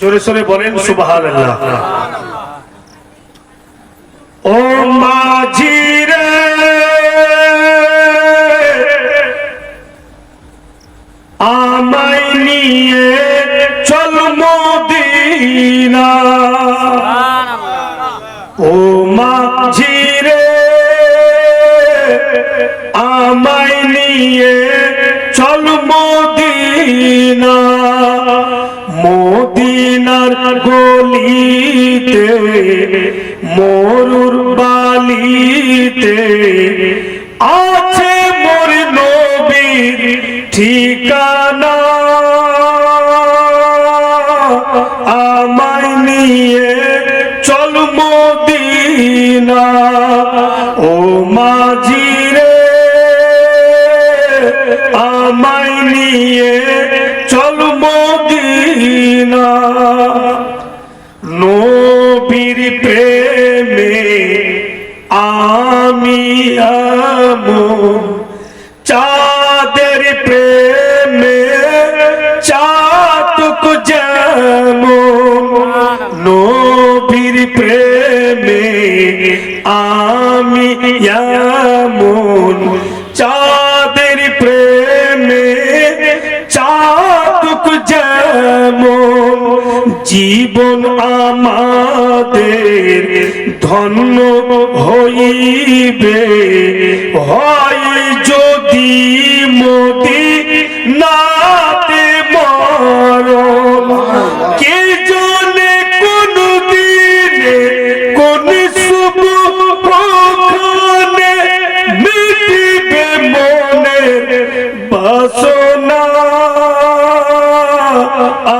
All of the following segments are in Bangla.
জোরে সোরে বলেন, সুবহানাল্লাহ। ও মাঝি রে, আমায় নিয়ে চল মদিনা। ও মাঝি রে, আমায় নিয়ে চল মদিনা। মদিনার গলিতে, মরুর বালিতে আছে মোর নবীর ঠিকানা। আমায় নিয়ে চল মদিনা, ও মাঝি রে। আমায় নিয়ে চল মদিনা। নবীর প্রেমে আমি আমন চাঁদের প্রেমে চাতুক যেমন। নবীর প্রেমে আমি এমন জীবন আমাদের ধন্য হইবে। হয় যদি মোদি নাতে মরণ, কে জনে কোন দিনে কোন শুভ প্রক্ষণে মিটিবে বাসনা।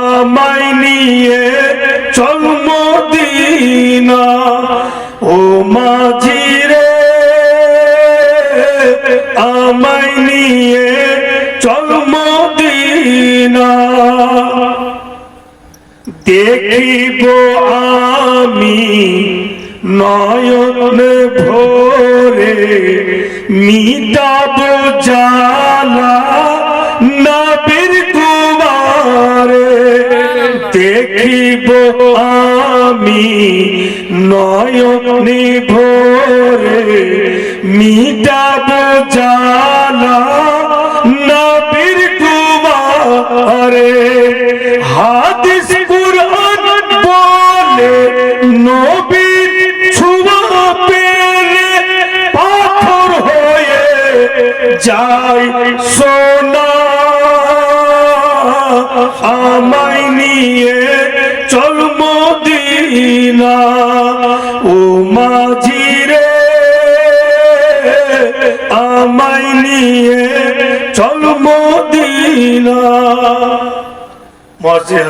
আমায় আমায় নিয়ে চল মদিনা। দেখিব আমি নয়ন ভোরে মিটাব জালা নবীর কুমারে। দেখিব আমি নয়ন ভোরে মিটাব জালা নবীর কুমারে। হাদিস কুরআন বলে, নবীর ছোঁয়া পেলে পাথর হয়ে যায় সোনা। আমায় নিয়ে মদিনা ও মাঝি রে আমায় নিয়ে চল মদিনা। মসজিদ